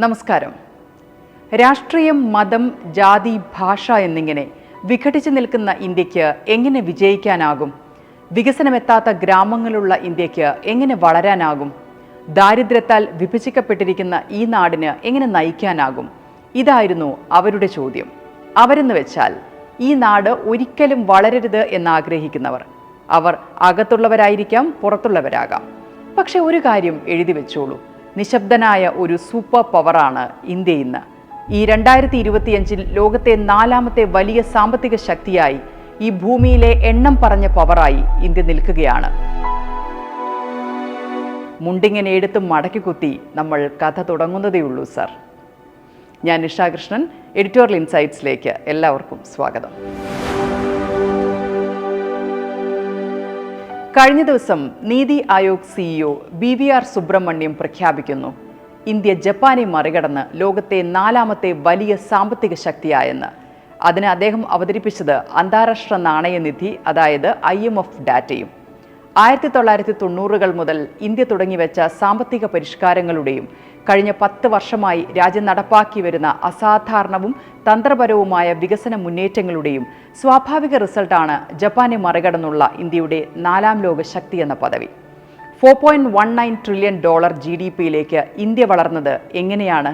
നമസ്കാരം. രാഷ്ട്രീയം മതം ജാതി ഭാഷ എന്നിങ്ങനെ വിഘടിച്ചു നിൽക്കുന്ന ഇന്ത്യയ്ക്ക് എങ്ങനെ വിജയിക്കാനാകും? വികസനമെത്താത്ത ഗ്രാമങ്ങളുള്ള ഇന്ത്യയ്ക്ക് എങ്ങനെ വളരാനാകും? ദാരിദ്ര്യത്താൽ വിഭജിക്കപ്പെട്ടിരിക്കുന്ന ഈ നാടിന് എങ്ങനെ നയിക്കാനാകും? ഇതായിരുന്നു അവരുടെ ചോദ്യം. അവരെന്ന് വെച്ചാൽ ഈ നാട് ഒരിക്കലും വളരരുത് എന്നാഗ്രഹിക്കുന്നവർ. അവർ അകത്തുള്ളവരായിരിക്കാം പുറത്തുള്ളവരാകാം. പക്ഷെ ഒരു കാര്യം എഴുതി വെച്ചോളൂ. നിശബ്ദനായ ഒരു സൂപ്പർ പവറാണ് ഇന്ത്യ ഇന്ന്. ഈ രണ്ടായിരത്തി ഇരുപത്തിയഞ്ചിൽ ലോകത്തെ നാലാമത്തെ വലിയ സാമ്പത്തിക ശക്തിയായി ഈ ഭൂമിയിലെ എണ്ണം പറഞ്ഞ പവറായി ഇന്ത്യ നിൽക്കുകയാണ്. മുണ്ടിങ്ങനെ എടുത്ത് മടക്കി കുത്തി നമ്മൾ കഥ തുടങ്ങുന്നതേയുള്ളൂ സർ. ഞാൻ നിഷാകൃഷ്ണൻ എഡിറ്റോറിയൽ ഇൻസൈറ്റ്സിലേക്ക് എല്ലാവർക്കും സ്വാഗതം. കഴിഞ്ഞ ദിവസം NITI Aayog CEO B V R Subrahmanyam പ്രഖ്യാപിക്കുന്നു. ഇന്ത്യ ജപ്പാനെ മറികടന്ന് ലോകത്തെ നാലാമത്തെ വലിയ സാമ്പത്തിക ശക്തിയായെന്ന്. അതിന് അദ്ദേഹം അവതരിപ്പിച്ചത് അന്താരാഷ്ട്ര നാണയനിധി അതായത് ഐ എം എഫ് ഡാറ്റയും. ആയിരത്തി തൊള്ളായിരത്തി തൊണ്ണൂറുകൾ മുതൽ ഇന്ത്യ തുടങ്ങിവെച്ച സാമ്പത്തിക പരിഷ്കാരങ്ങളുടെയും കഴിഞ്ഞ പത്ത് വർഷമായി രാജ്യം നടപ്പാക്കി വരുന്ന അസാധാരണവും തന്ത്രപരവുമായ വികസന മുന്നേറ്റങ്ങളുടെയും സ്വാഭാവിക റിസൾട്ടാണ് ജപ്പാനെ മറികടന്നുള്ള ഇന്ത്യയുടെ നാലാം ലോക ശക്തി എന്ന പദവി. Four point one nine trillion dollar G D പിയിലേക്ക് ഇന്ത്യ വളർന്നത് എങ്ങനെയാണ്?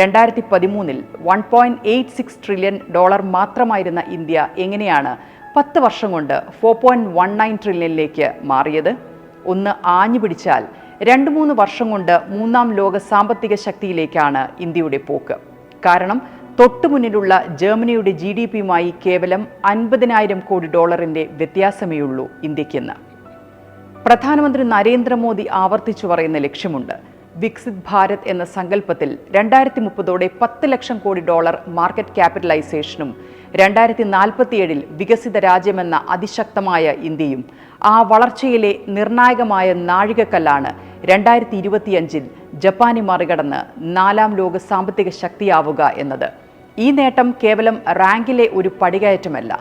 രണ്ടായിരത്തി പതിമൂന്നിൽ one point eight six trillion dollar മാത്രമായിരുന്ന India എങ്ങനെയാണ് പത്ത് വർഷം കൊണ്ട് ഫോർ പോയിന്റ് വൺ നയൻ ട്രില്യണിലേക്ക് മാറിയത്? ഒന്ന് ആഞ്ഞു പിടിച്ചാൽ രണ്ട് മൂന്ന് വർഷം കൊണ്ട് മൂന്നാം ലോക സാമ്പത്തിക ശക്തിയിലേക്കാണ് ഇന്ത്യയുടെ പോക്ക്. കാരണം തൊട്ടുമുന്നിലുള്ള ജർമ്മനിയുടെ ജി ഡി പിയുമായി കേവലം അൻപതിനായിരം കോടി ഡോളറിന്റെ വ്യത്യാസമേയുള്ളൂ ഇന്ത്യക്കെന്ന്. പ്രധാനമന്ത്രി നരേന്ദ്രമോദി ആവർത്തിച്ചു പറയുന്ന ലക്ഷ്യമുണ്ട്. വിക്സിത് ഭാരത് എന്ന സങ്കല്പത്തിൽ രണ്ടായിരത്തി മുപ്പതോടെ പത്ത് ലക്ഷം കോടി ഡോളർ മാർക്കറ്റ് ക്യാപിറ്റലൈസേഷനും രണ്ടായിരത്തി നാൽപ്പത്തിയേഴിൽ വികസിത രാജ്യമെന്ന അതിശക്തമായ ഇന്ത്യയും ആ വളർച്ചയിലെ നിർണായകമായ നാഴികക്കല്ലാണ് രണ്ടായിരത്തി ഇരുപത്തിയഞ്ചിൽ ജപ്പാനെ മറികടന്ന് നാലാം ലോക സാമ്പത്തിക ശക്തിയാവുക എന്നത്. ഈ നേട്ടം കേവലം റാങ്കിലെ ഒരു പടികയറ്റമല്ല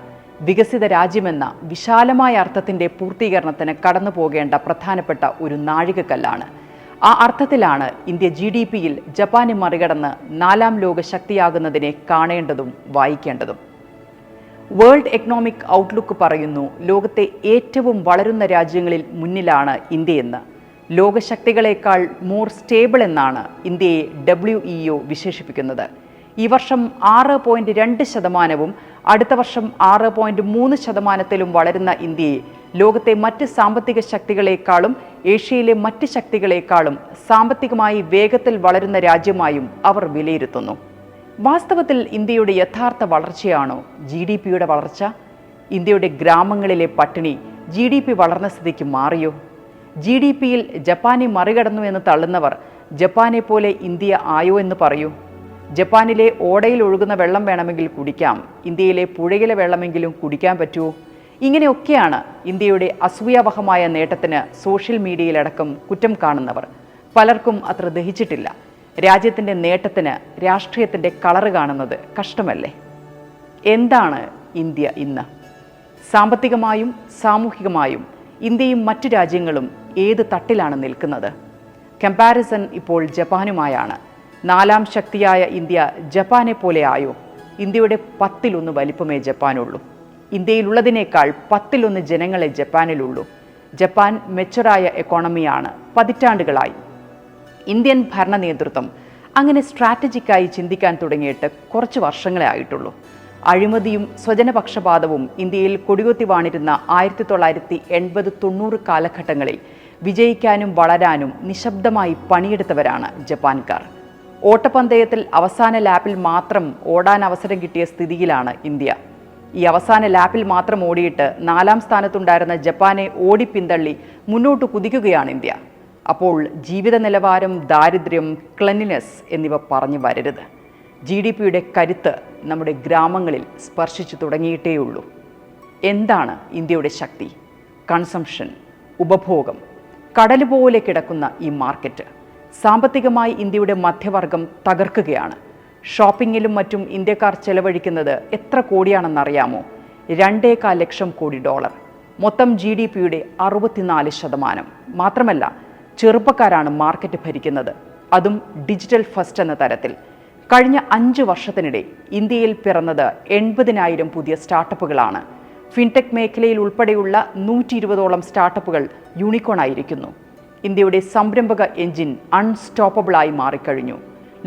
വികസിത രാജ്യമെന്ന വിശാലമായ അർത്ഥത്തിന്റെ പൂർത്തീകരണത്തിന് കടന്നു പോകേണ്ട പ്രധാനപ്പെട്ട ഒരു നാഴികക്കല്ലാണ്. ആ അർത്ഥത്തിലാണ് ഇന്ത്യ ജി ഡി പിയിൽ ജപ്പാനെ മറികടന്ന് നാലാം ലോക ശക്തിയാകുന്നതിനെ കാണേണ്ടതും വായിക്കേണ്ടതും. വേൾഡ് എക്കണോമിക് ഔട്ട്ലുക്ക് പറയുന്നു ലോകത്തെ ഏറ്റവും വളരുന്ന രാജ്യങ്ങളിൽ മുന്നിലാണ് ഇന്ത്യയെന്ന്. ലോകശക്തികളേക്കാൾ മോർ സ്റ്റേബിൾ എന്നാണ് ഇന്ത്യയെ ഡബ്ല്യു ഇ ഒ വിശേഷിപ്പിക്കുന്നത്. ഈ വർഷം ആറ് പോയിന്റ് രണ്ട് ശതമാനവും അടുത്ത വർഷം ആറ് പോയിന്റ് മൂന്ന് ശതമാനത്തിലും വളരുന്ന ഇന്ത്യയെ ലോകത്തെ മറ്റ് സാമ്പത്തിക ശക്തികളെക്കാളും ഏഷ്യയിലെ മറ്റ് ശക്തികളെക്കാളും സാമ്പത്തികമായി വേഗത്തിൽ വളരുന്ന രാജ്യമായും അവർ വിലയിരുത്തുന്നു. വാസ്തവത്തിൽ ഇന്ത്യയുടെ യഥാർത്ഥ വളർച്ചയാണോ ജി ഡി പിയുടെ വളർച്ച? ഇന്ത്യയുടെ ഗ്രാമങ്ങളിലെ പട്ടിണി ജി ഡി പി വളർന്ന സ്ഥിതിക്ക് മാറിയോ? ജി ഡി പിയിൽ ജപ്പാനെ മറികടന്നു എന്ന് തള്ളുന്നവർ ജപ്പാനെ പോലെ ഇന്ത്യ ആയോ എന്ന് പറയൂ. ജപ്പാനിലെ ഓടയിൽ ഒഴുകുന്ന വെള്ളം വേണമെങ്കിൽ കുടിക്കാം ഇന്ത്യയിലെ പുഴയിലെ വെള്ളമെങ്കിലും കുടിക്കാൻ പറ്റുമോ? ഇങ്ങനെയൊക്കെയാണ് ഇന്ത്യയുടെ അസൂയാവഹമായ നേട്ടത്തിന് സോഷ്യൽ മീഡിയയിലടക്കം കുറ്റം കാണുന്നവർ. പലർക്കും അത്ര ദഹിച്ചിട്ടില്ല. രാജ്യത്തിന്റെ നേട്ടത്തിന് രാഷ്ട്രീയത്തിന്റെ കളറ് കാണുന്നത് കഷ്ടമല്ലേ? എന്താണ് ഇന്ത്യ ഇന്ന്? സാമ്പത്തികമായും സാമൂഹികമായും ഇന്ത്യയും മറ്റു രാജ്യങ്ങളും ഏത് തട്ടിലാണ് നിൽക്കുന്നത്? കമ്പാരിസൺ ഇപ്പോൾ ജപ്പാനുമായാണ്. നാലാം ശക്തിയായ ഇന്ത്യ ജപ്പാനെ പോലെ ആയോ? ഇന്ത്യയുടെ പത്തിലൊന്ന് വലിപ്പമേ ജപ്പാനുള്ളൂ. ഇന്ത്യയിലുള്ളതിനേക്കാൾ പത്തിലൊന്ന് ജനങ്ങളെ ജപ്പാനിലുള്ളൂ. ജപ്പാൻ മെച്ചറായ എക്കോണമിയാണ് പതിറ്റാണ്ടുകളായി. ഇന്ത്യൻ ഭരണ നേതൃത്വം അങ്ങനെ സ്ട്രാറ്റജിക്കായി ചിന്തിക്കാൻ തുടങ്ങിയിട്ട് കുറച്ച് വർഷങ്ങളെ ആയിട്ടുള്ളൂ. അഴിമതിയും സ്വജനപക്ഷപാതവും ഇന്ത്യയിൽ കൊടികുത്തി വാണിരുന്ന ആയിരത്തി തൊള്ളായിരത്തി എൺപത് തൊണ്ണൂറ് കാലഘട്ടങ്ങളിൽ വിജയിക്കാനും വളരാനും നിശബ്ദമായി പണിയെടുത്തവരാണ് ജപ്പാൻകാർ. ഓട്ടപ്പന്തയത്തിൽ അവസാന ലാപ്പിൽ മാത്രം ഓടാൻ അവസരം കിട്ടിയ സ്ഥിതിയിലാണ് ഇന്ത്യ. ഈ അവസാന ലാപ്പിൽ മാത്രം ഓടിയിട്ട് നാലാം സ്ഥാനത്തുണ്ടായിരുന്ന ജപ്പാനെ ഓടിപ്പിന്തള്ളി മുന്നോട്ട് കുതിക്കുകയാണ് ഇന്ത്യ. അപ്പോൾ ജീവിത നിലവാരം ദാരിദ്ര്യം ക്ലൻലിനെസ് എന്നിവ പറഞ്ഞു വരരുത്. ജി ഡി പിയുടെ കരുത്ത് നമ്മുടെ ഗ്രാമങ്ങളിൽ സ്പർശിച്ചു തുടങ്ങിയിട്ടേയുള്ളൂ. എന്താണ് ഇന്ത്യയുടെ ശക്തി? കൺസംഷൻ ഉപഭോഗം. കടലുപോലെ കിടക്കുന്ന ഈ മാർക്കറ്റ് സാമ്പത്തികമായി ഇന്ത്യയുടെ മധ്യവർഗം തകർക്കുകയാണ്. ഷോപ്പിങ്ങിലും മറ്റും ഇന്ത്യക്കാർ ചെലവഴിക്കുന്നത് എത്ര കോടിയാണെന്നറിയാമോ? രണ്ടേകാൽ ലക്ഷം കോടി ഡോളർ മൊത്തം ജി ഡി പിയുടെ അറുപത്തിനാല് ശതമാനം. മാത്രമല്ല ചെറുപ്പക്കാരാണ് മാർക്കറ്റ് ഭരിക്കുന്നത്. അതും ഡിജിറ്റൽ ഫസ്റ്റ് എന്ന തരത്തിൽ. കഴിഞ്ഞ അഞ്ച് വർഷത്തിനിടെ ഇന്ത്യയിൽ പിറന്നത് എൺപതിനായിരം പുതിയ സ്റ്റാർട്ടപ്പുകളാണ്. ഫിൻടെക് മേഖലയിൽ ഉൾപ്പെടെയുള്ള നൂറ്റി ഇരുപതോളം സ്റ്റാർട്ടപ്പുകൾ യൂണിക്കോൺ ആയിരിക്കുന്നു. ഇന്ത്യയുടെ സംരംഭക എഞ്ചിൻ അൺസ്റ്റോപ്പബിളായി മാറിക്കഴിഞ്ഞു.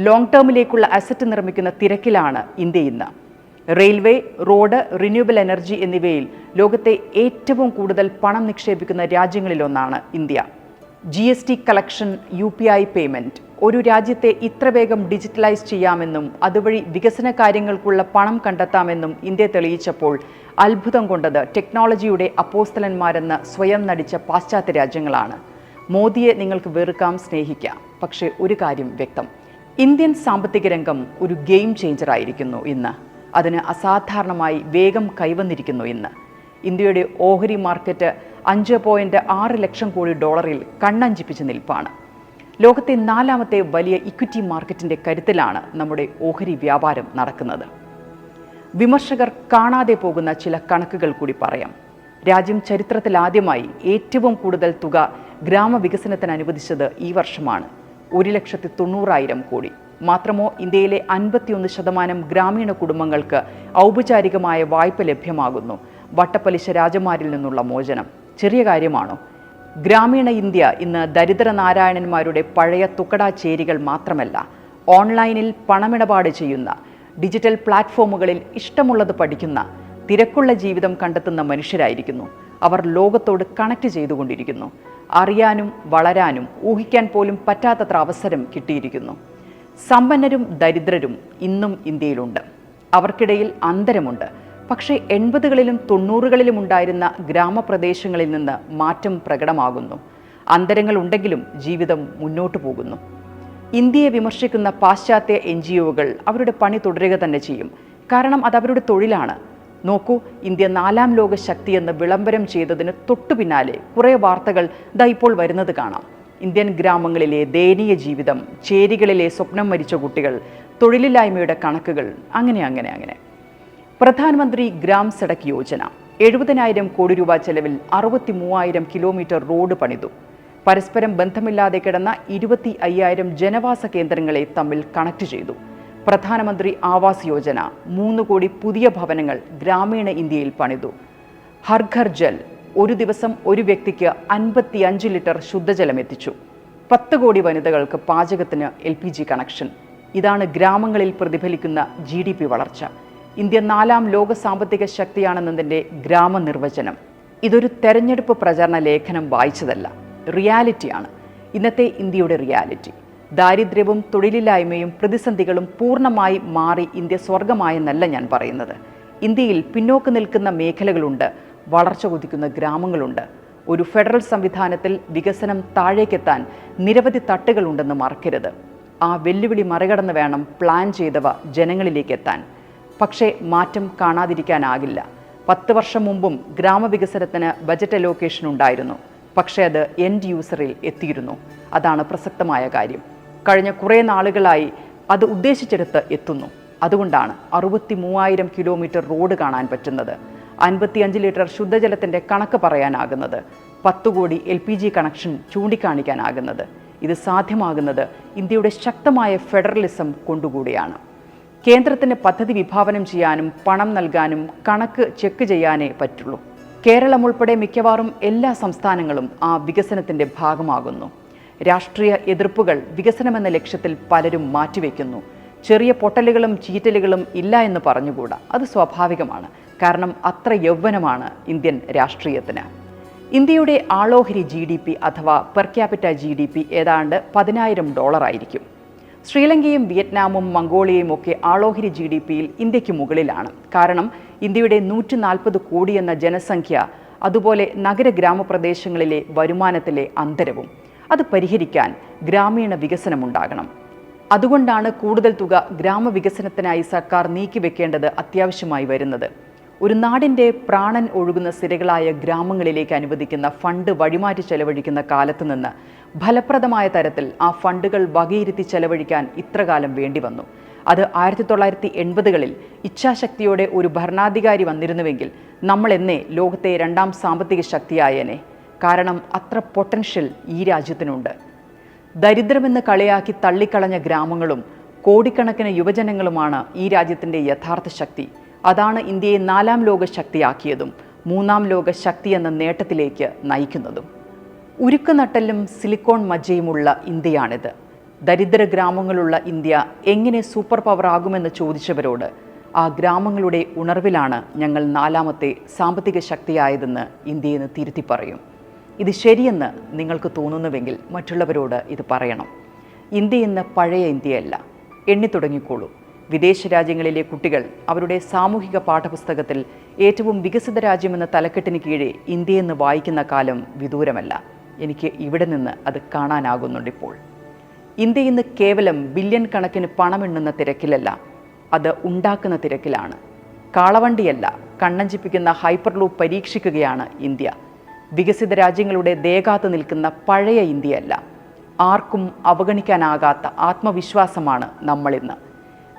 ലോങ് ടേമിലേക്കുള്ള അസറ്റ് നിർമ്മിക്കുന്ന തിരക്കിലാണ് ഇന്ത്യ ഇന്ന്. റെയിൽവേ റോഡ് റിന്യൂവബിൾ എനർജി എന്നിവയിൽ ലോകത്തെ ഏറ്റവും കൂടുതൽ പണം നിക്ഷേപിക്കുന്ന രാജ്യങ്ങളിലൊന്നാണ് India. G S T collection U P I payment ഒരു രാജ്യത്തെ ഇത്ര വേഗം ഡിജിറ്റലൈസ് ചെയ്യാമെന്നും അതുവഴി വികസന കാര്യങ്ങൾക്കുള്ള പണം കണ്ടെത്താമെന്നും ഇന്ത്യ തെളിയിച്ചപ്പോൾ അത്ഭുതം കൊണ്ടത് ടെക്നോളജിയുടെ അപ്പോസ്തലന്മാരെന്ന് സ്വയം നടിച്ച പാശ്ചാത്യ രാജ്യങ്ങളാണ്. മോദിയെ നിങ്ങൾക്ക് വെറുക്കാം സ്നേഹിക്കാം. പക്ഷേ ഒരു കാര്യം വ്യക്തം. ഇന്ത്യൻ സാമ്പത്തിക രംഗം ഒരു ഗെയിം ചേഞ്ചർ ആയിരിക്കുന്നു ഇന്ന്. അതിന് അസാധാരണമായി വേഗം കൈവന്നിരിക്കുന്നു ഇന്ന്. ഇന്ത്യയുടെ ഓഹരി മാർക്കറ്റ് അഞ്ച് പോയിന്റ് ആറ് ലക്ഷം കോടി ഡോളറിൽ കണ്ണഞ്ചിപ്പിച്ച് നിൽപ്പാണ്. ലോകത്തെ നാലാമത്തെ വലിയ ഇക്വിറ്റി മാർക്കറ്റിന്റെ കരുത്തിലാണ് നമ്മുടെ ഓഹരി വ്യാപാരം നടക്കുന്നത്. വിമർശകർ കാണാതെ പോകുന്ന ചില കണക്കുകൾ കൂടി പറയാം. രാജ്യം ചരിത്രത്തിലാദ്യമായി ഏറ്റവും കൂടുതൽ തുക ഗ്രാമവികസനത്തിന് അനുവദിച്ചത് ഈ വർഷമാണ്. ഒരു ലക്ഷത്തി തൊണ്ണൂറായിരം കോടി. മാത്രമോ ഇന്ത്യയിലെ അൻപത്തിയൊന്ന് ശതമാനം ഗ്രാമീണ കുടുംബങ്ങൾക്ക് ഔപചാരികമായ വായ്പ ലഭ്യമാകുന്നു. വട്ടപ്പലിശ രാജമാരിൽ നിന്നുള്ള മോചനം. ചെറിയ കാര്യമാണോ? ഗ്രാമീണ ഇന്ത്യ ഇന്ന് ദരിദ്ര നാരായണന്മാരുടെ പഴയ തുക്കടാ ചേരികൾ മാത്രമല്ല ഓൺലൈനിൽ പണമിടപാട് ചെയ്യുന്ന ഡിജിറ്റൽ പ്ലാറ്റ്ഫോമുകളിൽ ഇഷ്ടമുള്ളത് പഠിക്കുന്ന തിരക്കുള്ള ജീവിതം കണ്ടെത്തുന്ന മനുഷ്യരായിരിക്കുന്നു. അവർ ലോകത്തോട് കണക്ട് ചെയ്തുകൊണ്ടിരിക്കുന്നു. അറിയാനും വളരാനും ഊഹിക്കാൻ പോലും പറ്റാത്തത്ര അവസരം കിട്ടിയിരിക്കുന്നു. സമ്പന്നരും ദരിദ്രരും ഇന്നും ഇന്ത്യയിലുണ്ട്. അവർക്കിടയിൽ അന്തരമുണ്ട്. പക്ഷേ എൺപതുകളിലും തൊണ്ണൂറുകളിലും ഉണ്ടായിരുന്ന ഗ്രാമപ്രദേശങ്ങളിൽ നിന്ന് മാറ്റം പ്രകടമാകുന്നു. അന്തരങ്ങൾ ഉണ്ടെങ്കിലും ജീവിതം മുന്നോട്ടു പോകുന്നു. ഇന്ത്യയെ വിമർശിക്കുന്ന പാശ്ചാത്യ എൻ ജി ഒകൾ അവരുടെ പണി തുടരുക തന്നെ ചെയ്യും. കാരണം അത് അവരുടെ തൊഴിലാണ്. നോക്കൂ ഇന്ത്യ നാലാം ലോക ശക്തിയെന്ന് വിളംബരം ചെയ്തതിന് തൊട്ടു പിന്നാലെ കുറേ വാർത്തകൾ ദാ ഇപ്പോൾ വരുന്നത് കാണാം. ഇന്ത്യൻ ഗ്രാമങ്ങളിലെ ദയനീയ ജീവിതം ചേരികളിലെ സ്വപ്നം മരിച്ച കുട്ടികൾ തൊഴിലില്ലായ്മയുടെ കണക്കുകൾ അങ്ങനെ അങ്ങനെ അങ്ങനെ. പ്രധാനമന്ത്രി ഗ്രാം സഡക് യോജന. എഴുപതിനായിരം കോടി രൂപ ചെലവിൽ അറുപത്തി മൂവായിരം കിലോമീറ്റർ റോഡ് പണിതു. പരസ്പരം ബന്ധമില്ലാതെ കിടന്ന ഇരുപത്തി അയ്യായിരം ജനവാസ കേന്ദ്രങ്ങളെ തമ്മിൽ കണക്ട് ചെയ്തു. പ്രധാനമന്ത്രി ആവാസ് യോജന മൂന്ന് കോടി പുതിയ ഭവനങ്ങൾ ഗ്രാമീണ ഇന്ത്യയിൽ പണിതു. ഹർഘർ ജൽ ഒരു ദിവസം ഒരു വ്യക്തിക്ക് അൻപത്തി അഞ്ച് ലിറ്റർ ശുദ്ധജലം എത്തിച്ചു. പത്ത് കോടി വനിതകൾക്ക് പാചകത്തിന് എൽ പി ജി കണക്ഷൻ. ഇതാണ് ഗ്രാമങ്ങളിൽ പ്രതിഫലിക്കുന്ന ജി ഡി പി വളർച്ച. ഇന്ത്യ നാലാം ലോക സാമ്പത്തിക ശക്തിയാണെന്നതിന്റെ ഗ്രാമനിർവചനം. ഇതൊരു തെരഞ്ഞെടുപ്പ് പ്രചരണ ലേഖനം വായിച്ചതല്ല. റിയാലിറ്റിയാണ്. ഇന്നത്തെ ഇന്ത്യയുടെ റിയാലിറ്റി. ദാരിദ്ര്യവും തൊഴിലില്ലായ്മയും പ്രതിസന്ധികളും പൂർണമായി മാറി ഇന്ത്യ സ്വർഗമായെന്നല്ല ഞാൻ പറയുന്നത്. ഇന്ത്യയിൽ പിന്നോക്ക നിൽക്കുന്ന മേഖലകളുണ്ട് വളർച്ച കുതിക്കുന്ന ഗ്രാമങ്ങളുണ്ട്. ഒരു ഫെഡറൽ സംവിധാനത്തിൽ വികസനം താഴേക്കെത്താൻ നിരവധി തട്ടുകളുണ്ടെന്ന് മറക്കരുത്. ആ വെല്ലുവിളി മറികടന്ന് വേണം പ്ലാൻ ചെയ്തവ ജനങ്ങളിലേക്ക് എത്താൻ പക്ഷേ മാറ്റം കാണാതിരിക്കാനാകില്ല. പത്ത് വർഷം മുമ്പും ഗ്രാമവികസനത്തിന് ബജറ്റ് അലോക്കേഷൻ ഉണ്ടായിരുന്നു. പക്ഷേ അത് എൻഡ് യൂസറിൽ എത്തിയിരുന്നു. അതാണ് പ്രസക്തമായ കാര്യം. കഴിഞ്ഞ കുറേ നാളുകളായി അത് ഉദ്ദേശിച്ചെടുത്ത് എത്തുന്നു. അതുകൊണ്ടാണ് അറുപത്തി മൂവായിരം കിലോമീറ്റർ റോഡ് കാണാൻ പറ്റുന്നത്. അൻപത്തിയഞ്ച് ലിറ്റർ ശുദ്ധജലത്തിന്റെ കണക്ക് പറയാനാകുന്നത്. പത്ത് crore L P G connection ചൂണ്ടിക്കാണിക്കാനാകുന്നത്. ഇത് സാധ്യമാകുന്നത് ഇന്ത്യയുടെ ശക്തമായ ഫെഡറലിസം കൊണ്ടുകൂടിയാണ്. കേന്ദ്രത്തിന് പദ്ധതി വിഭാവനം ചെയ്യാനും പണം നൽകാനും കണക്ക് ചെക്ക് ചെയ്യാനേ പറ്റുള്ളൂ. കേരളം ഉൾപ്പെടെ മിക്കവാറും എല്ലാ സംസ്ഥാനങ്ങളും ആ വികസനത്തിന്റെ ഭാഗമാകുന്നു. രാഷ്ട്രീയ എതിർപ്പുകൾ വികസനമെന്ന ലക്ഷ്യത്തിൽ പലരും മാറ്റിവെക്കുന്നു. ചെറിയ പൊട്ടലുകളും ചീറ്റലുകളും ഇല്ല എന്ന് പറഞ്ഞുകൂടാ. അത് സ്വാഭാവികമാണ്. കാരണം അത്ര യൗവനമാണ് ഇന്ത്യൻ രാഷ്ട്രീയത്തിന്. ഇന്ത്യയുടെ ആളോഹരി ജി ഡി പി അഥവാ per capita G D P ഏതാണ്ട് പതിനായിരം ഡോളർ ആയിരിക്കും ശ്രീലങ്കയും വിയറ്റ്നാമും മംഗോളിയയും ഒക്കെ ആളോഹരി ജി ഡി പിയിൽ ഇന്ത്യയ്ക്ക് മുകളിലാണ്. കാരണം ഇന്ത്യയുടെ നൂറ്റി നാൽപ്പത് കോടി എന്ന ജനസംഖ്യ അതുപോലെ നഗര ഗ്രാമപ്രദേശങ്ങളിലെ വരുമാനത്തിലെ അന്തരവും. അത് പരിഹരിക്കാൻ ഗ്രാമീണ വികസനമുണ്ടാകണം. അതുകൊണ്ടാണ് കൂടുതൽ തുക ഗ്രാമവികസനത്തിനായി സർക്കാർ നീക്കിവെക്കേണ്ടത് അത്യാവശ്യമായി വരുന്നത്. ഒരു നാടിന്റെ പ്രാണൻ ഒഴുകുന്ന സിരകളായ ഗ്രാമങ്ങളിലേക്ക് അനുവദിക്കുന്ന ഫണ്ട് വഴിമാറ്റി ചെലവഴിക്കുന്ന കാലത്ത് നിന്ന് ഫലപ്രദമായ തരത്തിൽ ആ ഫണ്ടുകൾ വകയിരുത്തി ചെലവഴിക്കാൻ ഇത്രകാലം വേണ്ടി വന്നു. അത് ആയിരത്തി തൊള്ളായിരത്തി എൺപതുകളിൽ ഇച്ഛാശക്തിയോടെ ഒരു ഭരണാധികാരി വന്നിരുന്നുവെങ്കിൽ നമ്മൾ എന്നേ ലോകത്തെ രണ്ടാം സാമ്പത്തിക ശക്തിയായേനെ. കാരണം അത്ര പൊട്ടൻഷ്യൽ ഈ രാജ്യത്തിനുണ്ട്. ദരിദ്രമെന്ന് കളിയാക്കി തള്ളിക്കളഞ്ഞ ഗ്രാമങ്ങളും കോടിക്കണക്കിന് യുവജനങ്ങളുമാണ് ഈ രാജ്യത്തിന്റെ യഥാർത്ഥ ശക്തി. അതാണ് ഇന്ത്യയെ നാലാം ലോക ശക്തിയാക്കിയതും മൂന്നാം ലോക ശക്തി എന്ന നേട്ടത്തിലേക്ക് നയിക്കുന്നതും. ഉരുക്കുനട്ടലും സിലിക്കോൺ മജ്ജയുമുള്ള ഇന്ത്യയാണിത്. ദരിദ്ര ഗ്രാമങ്ങളുള്ള ഇന്ത്യ എങ്ങനെ സൂപ്പർ പവർ ആകുമെന്ന് ചോദിച്ചവരോട് ആ ഗ്രാമങ്ങളുടെ ഉണർവിലാണ് ഞങ്ങൾ നാലാമത്തെ സാമ്പത്തിക ശക്തിയായതെന്ന് ഇന്ത്യയെന്ന് തിരുത്തി പറയും. ഇത് ശരിയെന്ന് നിങ്ങൾക്ക് തോന്നുന്നുവെങ്കിൽ മറ്റുള്ളവരോട് ഇത് പറയണം. ഇന്ത്യ ഇന്ന് പഴയ ഇന്ത്യയല്ല. എണ്ണി തുടങ്ങിക്കോളൂ. വിദേശ രാജ്യങ്ങളിലെ കുട്ടികൾ അവരുടെ സാമൂഹിക പാഠപുസ്തകത്തിൽ ഏറ്റവും വികസിത രാജ്യമെന്ന തലക്കെട്ടിന് കീഴെ ഇന്ത്യയെന്ന് വായിക്കുന്ന കാലം വിദൂരമല്ല. എനിക്ക് ഇവിടെ നിന്ന് അത് കാണാനാകുന്നുണ്ടിപ്പോൾ ഇന്ത്യ ഇന്ന് കേവലം ബില്യൺ കണക്കിന് പണമെണ്ണുന്ന തിരക്കിലല്ല അത് ഉണ്ടാക്കുന്ന തിരക്കിലാണ്. കാളവണ്ടിയല്ല കണ്ണഞ്ചിപ്പിക്കുന്ന ഹൈപ്പർ ലൂപ്പ് പരീക്ഷിക്കുകയാണ് ഇന്ത്യ. വികസിത രാജ്യങ്ങളുടെ ദേകാത്ത് നിൽക്കുന്ന പഴയ ഇന്ത്യയല്ല. ആർക്കും അവഗണിക്കാനാകാത്ത ആത്മവിശ്വാസമാണ് നമ്മളിന്ന്.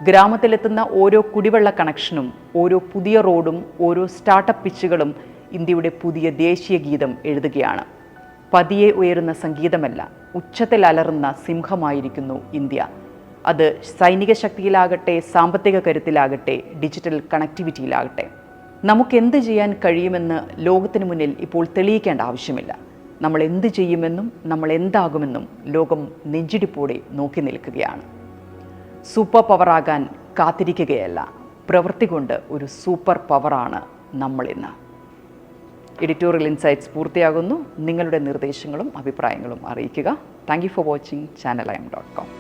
ഗ്രാമത്തിലെത്തുന്ന ഓരോ കുടിവെള്ള കണക്ഷനും ഓരോ പുതിയ റോഡും ഓരോ സ്റ്റാർട്ടപ്പ് പിച്ചുകളും ഇന്ത്യയുടെ പുതിയ ദേശീയ ഗീതം എഴുതുകയാണ്. പതിയെ ഉയരുന്ന സംഗീതമല്ല ഉച്ചത്തിൽ അലറുന്ന സിംഹമായിരിക്കുന്നു ഇന്ത്യ. അത് സൈനിക ശക്തിയിലാകട്ടെ സാമ്പത്തിക കരുത്തിലാകട്ടെ ഡിജിറ്റൽ കണക്ടിവിറ്റിയിലാകട്ടെ നമുക്ക് എന്ത് ചെയ്യാൻ കഴിയുമെന്ന് ലോകത്തിന് മുന്നിൽ ഇപ്പോൾ തെളിയിക്കേണ്ട ആവശ്യമില്ല. നമ്മൾ എന്ത് ചെയ്യുമെന്നും നമ്മൾ എന്താകുമെന്നും ലോകം നെഞ്ചിടിപ്പോടെ നോക്കി നിൽക്കുകയാണ്. സൂപ്പർ പവറാകാൻ കാത്തിരിക്കുകയല്ല. പ്രവൃത്തി കൊണ്ട് ഒരു സൂപ്പർ പവറാണ് നമ്മളിന്ന് എഡിറ്റോറിയൽ ഇൻസൈറ്റ്സ് പൂർത്തിയാകുന്നു. നിങ്ങളുടെ നിർദ്ദേശങ്ങളും അഭിപ്രായങ്ങളും അറിയിക്കുക. Thank you for watching. Channel I M dot com.